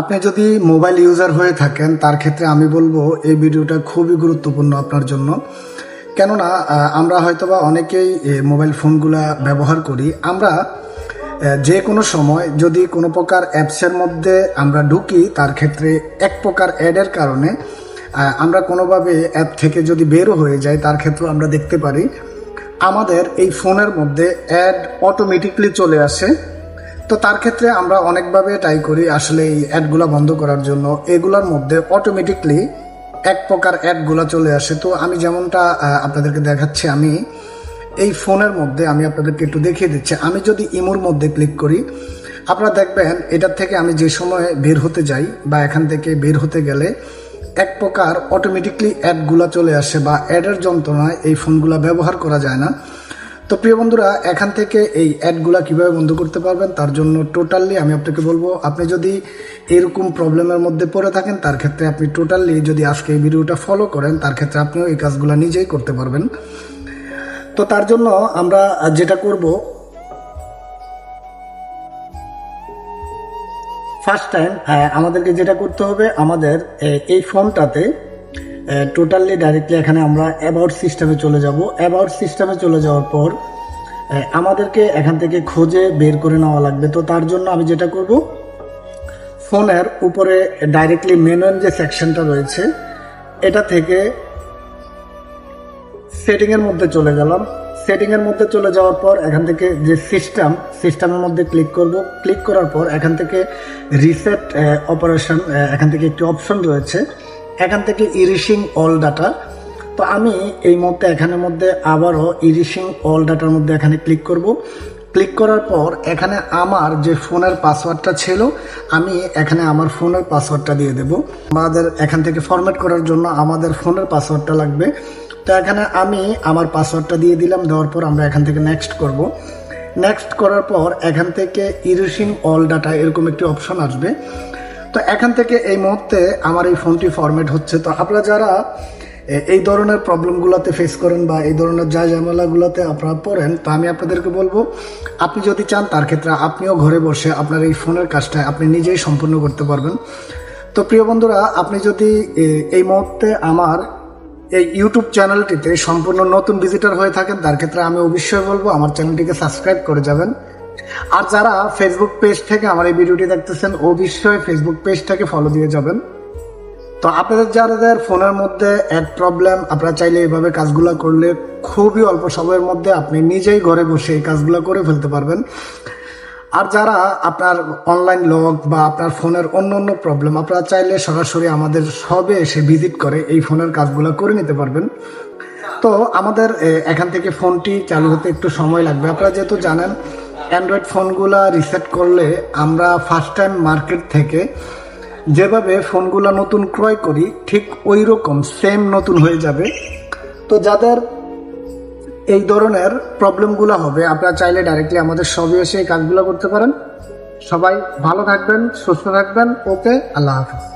আপনি যদি mobile user হয়ে থাকেন, তার ক্ষেত্রে আমি বলব এই ভিডিওটা খুবই গুরুত্বপূর্ণ আপনার জন্য। কেননা আমরা হয়তোবা অনেকেই মোবাইল ফোনগুলা ব্যবহার করি। আমরা যে কোনো সময় যদি কোনো প্রকার অ্যাপসের মধ্যে আমরা ঢুকি, তার ক্ষেত্রে এক প্রকার অ্যাডের কারণে আমরা কোনোভাবে অ্যাপ থেকে যদি বেরো হয়ে যাই, তার ক্ষেত্রে আমরা দেখতে পারি, আমাদের এই ফোনের মধ্যে অ্যাড অটোমেটিকলি চলে আসে। তো তার ক্ষেত্রে আমরা অনেকভাবে ট্রাই করি আসলে এই অ্যাডগুলো বন্ধ করার জন্য। এগুলোর মধ্যে অটোমেটিকলি এক প্রকার অ্যাডগুলো চলে আসে। তো আমি যেমনটা আপনাদেরকে দেখাচ্ছি, আমি এই ফোনের মধ্যে আমি আপনাদেরকে একটু দেখিয়ে দিচ্ছি। আমি যদি ইমোর মধ্যে ক্লিক করি, আপনারা দেখবেন এটার থেকে আমি যে সময় বের হতে যাই বা এখান থেকে বের হতে গেলে এক প্রকার অটোমেটিকলি অ্যাডগুলো চলে আসে বা অ্যাডের যন্ত্রণায় এই ফোনগুলো ব্যবহার করা যায় না। তো প্রিয় বন্ধুরা, এখান থেকে এই অ্যাডগুলো কীভাবে বন্ধ করতে পারবেন, তার জন্য টোটালি আমি আপনাকে বলব, আপনি যদি এরকম প্রবলেমের মধ্যে পড়ে থাকেন, তার ক্ষেত্রে আপনি টোটালি যদি আজকে এই ভিডিওটা ফলো করেন, তার ক্ষেত্রে আপনিও এই কাজগুলো নিজেই করতে পারবেন। তো তার জন্য আমরা যেটা করব ফার্স্ট টাইম হ্যাঁ আমাদেরকে যেটা করতে হবে, আমাদের এই ফোনটাতে টোটালি ডাইরেক্টলি এখানে আমরা অ্যাবাউট সিস্টেমে চলে যাব। অ্যাবাউট সিস্টেমে চলে যাওয়ার পর আমাদেরকে এখান থেকে খুঁজে বের করে নেওয়া লাগবে। তো তার জন্য আমি যেটা করব, ফোনের উপরে ডাইরেক্টলি মেনুয়াল যে সেকশনটা রয়েছে, এটা থেকে সেটিংয়ের মধ্যে চলে গেলাম। সেটিংয়ের মধ্যে চলে যাওয়ার পর, এখান থেকে যে সিস্টেম সিস্টেমের মধ্যে ক্লিক করব। ক্লিক করার পর, এখান থেকে রিসেট অপারেশন এখান থেকে একটি অপশন রয়েছে। এখান থেকে ইরিশিং অল ডাটা। তো আমি এই মুহূর্তে এখানের মধ্যে আবারও ইরিশিং অল ডাটার মধ্যে এখানে ক্লিক করব। ক্লিক করার পর এখানে আমার যে ফোনের পাসওয়ার্ডটা ছিল, আমি এখানে আমার ফোনের পাসওয়ার্ডটা দিয়ে দেব। আমাদের এখান থেকে ফরম্যাট করার জন্য আমাদের ফোনের পাসওয়ার্ডটা লাগবে। তো এখানে আমি আমার পাসওয়ার্ডটা দিয়ে দিলাম, দেওয়ার পর আমরা এখান থেকে নেক্সট করব। নেক্সট করার পর এখান থেকে ইরিশিং অল ডাটা এরকম একটি অপশন আসবে। তো এখান থেকে এই মুহূর্তে আমার এই ফোনটি ফরম্যাট হচ্ছে। তো আপনারা যারা এই ধরনের প্রবলেমগুলোতে ফেস করেন বা এই ধরনের যা ঝামেলাগুলোতে আপনারা পড়েন, তো আমি আপনাদেরকে বলব, আপনি যদি চান তার ক্ষেত্রে আপনিও ঘরে বসে আপনার এই ফোনের কাজটা আপনি নিজেই সম্পূর্ণ করতে পারবেন। তো প্রিয় বন্ধুরা, আপনি যদি এই মুহূর্তে আমার এই ইউটিউব চ্যানেলটিতে সম্পূর্ণ নতুন ভিজিটর হয়ে থাকেন, তার ক্ষেত্রে আমি অবশ্যই বলব আমার চ্যানেলটিকে সাবস্ক্রাইব করে যাবেন। আর যারা ফেসবুক পেজ থেকে আমার এই ভিডিওটি দেখতেছেন, অবশ্যই ফেসবুক পেজটাকে ফলো দিয়ে যাবেন। তো আপনাদের যাদের ফোনের মধ্যে অ্যাড প্রবলেম আপনারা চাইলে এইভাবে কাজগুলো করলে খুবই অল্প সময়ের মধ্যে আপনি নিজেই ঘরে বসে এই কাজগুলো করে ফেলতে পারবেন। আর যারা আপনার অনলাইন লগ বা আপনার ফোনের অন্য অন্য প্রবলেম আপনারা চাইলে সরাসরি আমাদের সবে এসে ভিজিট করে এই ফোনের কাজগুলো করে নিতে পারবেন। তো আমাদের এখান থেকে ফোনটি চালু হতে একটু সময় লাগবে। আপনারা যেহেতু জানেন অ্যান্ড্রয়েড ফোনগুলো রিসেট করলে আমরা ফার্স্ট টাইম মার্কেট থেকে যেভাবে ফোনগুলো নতুন ক্রয় করি, ঠিক ওই রকম সেম নতুন হয়ে যাবে। তো যাদের এই ধরনের প্রবলেমগুলো হবে, আপনারা চাইলে ডাইরেক্টলি আমাদের সবই এসে এই কাজগুলো করতে পারেন। সবাই ভালো থাকবেন, সুস্থ থাকবেন। ওকে আল্লাহ হাফিজ।